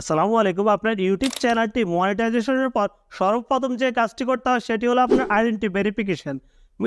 আসসালামু আলাইকুম। আপনার ইউটিউব চ্যানেলটি মনিটাইজেশনের পর সর্বপ্রথম যে কাজটি করতে হয় সেটি হলো আপনার আইডেন্টি ভেরিফিকেশন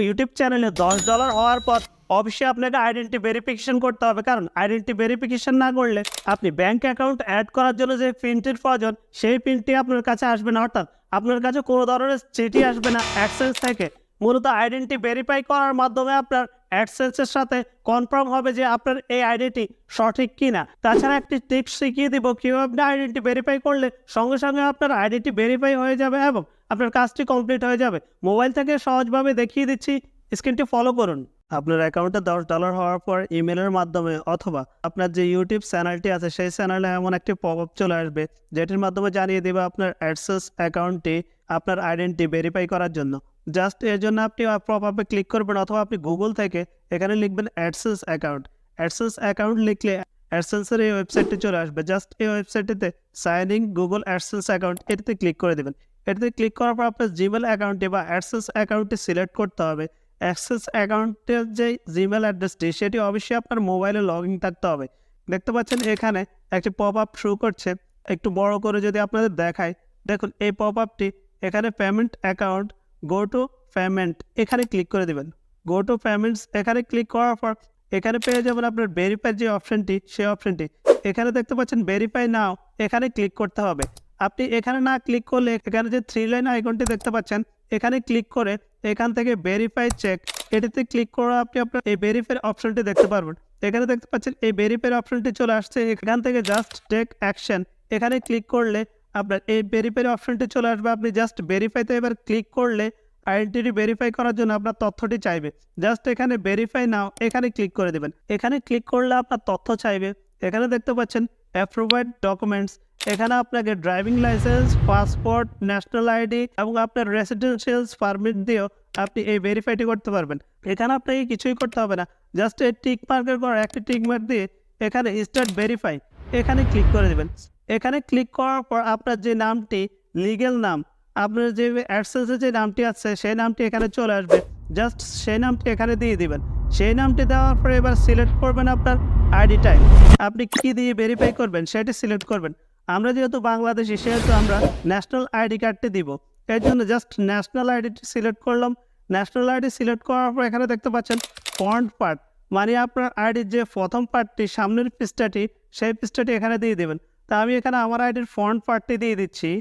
ইউটিউব চ্যানেলে দশ ডলার হওয়ার পর অবশ্যই আপনাকে আইডেন্টি ভেরিফিকেশন করতে হবে। কারণ আইডেন্টি ভেরিফিকেশন না করলে আপনি ব্যাঙ্ক অ্যাকাউন্ট অ্যাড করার জন্য যে পিনটির প্রয়োজন, সেই পিনটি আপনার কাছে আসবে না। অর্থাৎ আপনার কাছে কোনো ধরনের চিঠি আসবে না। অ্যাক্সেস থেকে মূলত আইডেন্টি ভেরিফাই করার মাধ্যমে আপনার অ্যাডসেন্সের সাথে কনফার্ম হবে যে আপনার এই আইডিটি সঠিক কিনা। তাছাড়া একটি টিপস শিখিয়ে দিব কীভাবে আপনি আইডেন্টি ভেরিফাই করলে সঙ্গে সঙ্গে আপনার আইডিটি ভেরিফাই হয়ে যাবে এবং আপনার কাজটি কমপ্লিট হয়ে যাবে। মোবাইল থেকে সহজভাবে দেখিয়ে দিচ্ছি। স্ক্রিনটি ফলো করুন। আপনার অ্যাকাউন্টে দশ ডলার হওয়ার পর ইমেলের মাধ্যমে অথবা আপনার যে ইউটিউব চ্যানেলটি আছে, সেই চ্যানেলে এমন একটি পপ আপ চলে আসবে, যেটির মাধ্যমে জানিয়ে দেবে আপনার অ্যাডসেস অ্যাকাউন্টটি আপনার আইডেন্টি ভেরিফাই করার জন্য। জাস্ট এর জন্য আপনি পপ আপে ক্লিক করবেন অথবা আপনি গুগল থেকে এখানে লিখবেন অ্যাডসেন্স অ্যাকাউন্ট অ্যাডসেন্স অ্যাকাউন্ট লিখলে অ্যাডসেন্সের এই ওয়েবসাইটটি চলে আসবে। জাস্ট এই ওয়েবসাইটটিতে sign in Google AdSense account এটিতে ক্লিক করে দেবেন। এটিতে ক্লিক করার পর আপনার জিমেল অ্যাকাউন্টে বা অ্যাডসেন্স অ্যাকাউন্টটি সিলেক্ট করতে হবে। অ্যাক্সেস অ্যাকাউন্টের যে জিমেল অ্যাড্রেসটি সেটি অবশ্যই আপনার মোবাইলে লগ ইন থাকতে হবে। দেখতে পাচ্ছেন এখানে একটি পপ আপ শুরু করছে। একটু বড় করে যদি আপনাদের দেখায়। দেখুন, এই পপ আপটি এখানে payment account go to payment এখানে ক্লিক করে দেবেন। গো টু পেমেন্টস এখানে ক্লিক করার পর এখানে পেয়ে যাবেন আপনার ভেরিফাই যে অপশনটি সেই অপশনটি এখানে দেখতে পাচ্ছেন ভেরিফাই নাও এখানে ক্লিক করতে হবে। আপনি এখানে না ক্লিক করলে, এখানে যে থ্রি লাইন আইকনটি দেখতে পাচ্ছেন, এখানে ক্লিক করে এখান থেকে ভেরিফাই চেক এটিতে ক্লিক করে আপনি আপনার এই ভেরিফাই অপশনটি দেখতে পারবেন। এখানে দেখতে পাচ্ছেন এই ভেরিফাই অপশনটি চলে আসছে, এখান থেকে জাস্ট টেক অ্যাকশন এখানে ক্লিক করলে আপনার এই ভেরিফাই অপশনটি চলে আসবে। আপনি জাস্ট ভেরিফাইতে এবার ক্লিক করলে আইডেন্টিটি ভেরিফাই করার জন্য আপনার তথ্যটি চাইবে। জাস্ট এখানে ভেরিফাই নাও এখানে ক্লিক করে দেবেন। এখানে ক্লিক করলে আপনার তথ্য চাইবে। এখানে দেখতে পাচ্ছেন অ্যাপ্রুভাইড ডকুমেন্টস এখানে আপনাকে driving licence passport national ID এবং আপনার রেসিডেন্সিয়ালস পারমিট দিয়েও আপনি এই ভেরিফাইটি করতে পারবেন। এখানে আপনাকে কিছুই করতে হবে না। জাস্ট এই টিক মার্কের পর একটি টিক মার্ক দিয়ে এখানে স্টার্ট ভেরিফাই এখানে ক্লিক করে দেবেন। এখানে ক্লিক করার পর আপনার যে নামটি লিগেল নাম, আপনার যে অ্যাডসেন্সে যে নামটি আছে, সেই নামটি এখানে চলে আসবে। জাস্ট সেই নামটি এখানে দিয়ে দিবেন। সেই নামটি দেওয়ার পরে এবার সিলেক্ট করবেন আপনার আইডি টাইপ আপনি কী দিয়ে ভেরিফাই করবেন, সেটি সিলেক্ট করবেন। আমরা যেহেতু বাংলাদেশি, সেহেতু আমরা ন্যাশনাল আইডি কার্ডটি দিব। এর জন্য জাস্ট ন্যাশনাল আইডিটি সিলেক্ট করলাম। ন্যাশনাল আইডি সিলেক্ট করার পর এখানে দেখতে পাচ্ছেন ফ্রন্ট পার্ট মানে আপনার আইডির যে প্রথম পার্টটি সামনের পৃষ্ঠাটি, সেই পৃষ্ঠাটি এখানে দিয়ে দেবেন। তা আমি এখানে আমার আইডির ফ্রন্ট পার্টটি দিয়ে দিচ্ছি।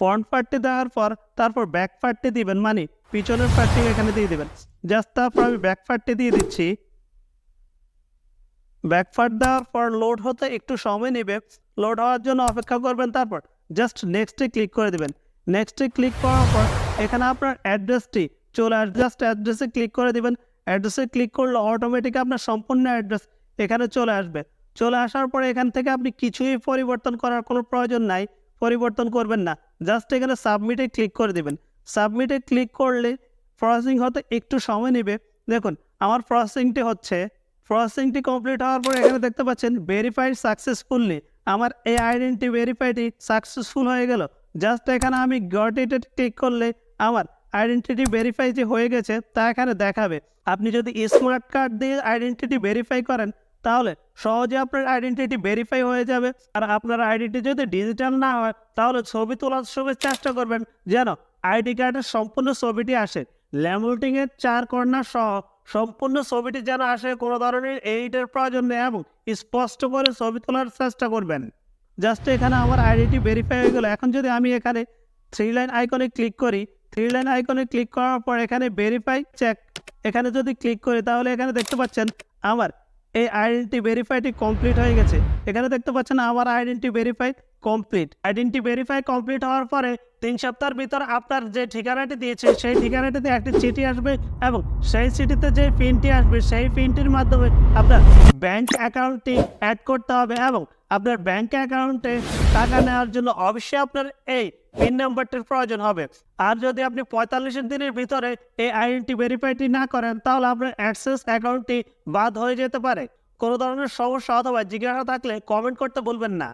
ফ্রন্ট পার্টটি দেওয়ার পর তারপর ব্যাক পার্টটি দিবেন মানে পিছনের পার্টটি এখানে দিয়ে দিবেন। জাস্ট তারপর আমি ব্যাক পার্টটি দিয়ে দিচ্ছি। ব্যাক পার্ট দেওয়ার পর লোড হতে একটু সময় নেবে। লোড হওয়ার জন্য অপেক্ষা করবেন তারপর জাস্ট নেক্সটে ক্লিক করে দেবেন। নেক্সটে ক্লিক করার পর এখানে আপনার অ্যাড্রেসটি চলে আস জাস্ট অ্যাড্রেসে ক্লিক করে দেবেন। অ্যাড্রেসে ক্লিক করলে অটোমেটিক আপনার সম্পূর্ণ অ্যাড্রেস এখানে চলে আসবে। চলে আসার পরে এখান থেকে আপনি কিছুই পরিবর্তন করার কোনো প্রয়োজন নাই। পরিবর্তন করবেন না। জাস্ট এখানে সাবমিটে ক্লিক করে দেবেন। সাবমিটে ক্লিক করলে প্রসেসিং হতে একটু সময় নেবে। দেখুন, আমার প্রসেসিংটি হচ্ছে, প্রসেসিংটি কমপ্লিট হওয়ার পরে এখানে দেখতে পাচ্ছেন ভেরিফাইড সাকসেসফুললি আমার এই আইডেন্টি ভেরিফাইডটি সাকসেসফুল হয়ে গেল। জাস্ট এখানে আমি গট ইটে ক্লিক করলে আমার আইডেন্টিটি ভেরিফাই যে হয়ে গেছে, তা এখানে দেখাবে। আপনি যদি স্মার্ট কার্ড দিয়ে আইডেন্টিটি ভেরিফাই করেন তাহলে সহজে আপনার আইডেন্টিটি ভেরিফাই হয়ে যাবে। আর আপনার আইডেন্টি যদি ডিজিটাল না হয়, তাহলে ছবি তোলার সময় চেষ্টা করবেন যেন আইডি কার্ডের সম্পূর্ণ ছবিটি আসে। ল্যামোল্টিংয়ের চার কর্নার সহ সম্পূর্ণ ছবিটি যেন আসে কোনো ধরনের এইটের প্রয়োজন নেই এবং স্পষ্ট করে ছবি তোলার চেষ্টা করবেন। জাস্ট এখানে আমার আইডিটি ভেরিফাই হয়ে গেলো। এখন যদি আমি এখানে থ্রি লাইন আইকনে ক্লিক করি থ্রি লাইন আইকনে ক্লিক করার পর এখানে ভেরিফাই চেক এখানে যদি ক্লিক করি, তাহলে এখানে দেখতে পাচ্ছেন আমার এই আইডেন্টি ভেরিফাইটি কমপ্লিট হয়ে গেছে। এখানে দেখতে পাচ্ছেন আমার identity verify complete identity verify complete হওয়ার পরে তিন সপ্তাহের ভিতর আপনার যে ঠিকানাটি দিয়েছে, সেই ঠিকানাটিতে একটি চিঠি আসবে এবং সেই চিঠিতে যে পিনটি আসবে, সেই পিনটির মাধ্যমে আপনার ব্যাংক অ্যাকাউন্টটি অ্যাড করতে হবে এবং আপনার ব্যাংক অ্যাকাউন্টে টাকা নেওয়ার জন্য অবশ্যই আপনার এই পিন নাম্বারটির প্রয়োজন হবে। আর যদি আপনি পঁয়তাল্লিশ দিনের ভিতরে এই আইডেন্টি ভেরিফাইটি না করেন, তাহলে আপনার অ্যাক্সেস অ্যাকাউন্টটি বাদ হয়ে যেতে পারে। কোনো ধরনের সমস্যা অথবা জিজ্ঞাসা থাকলে কমেন্ট করতে বলবেন না।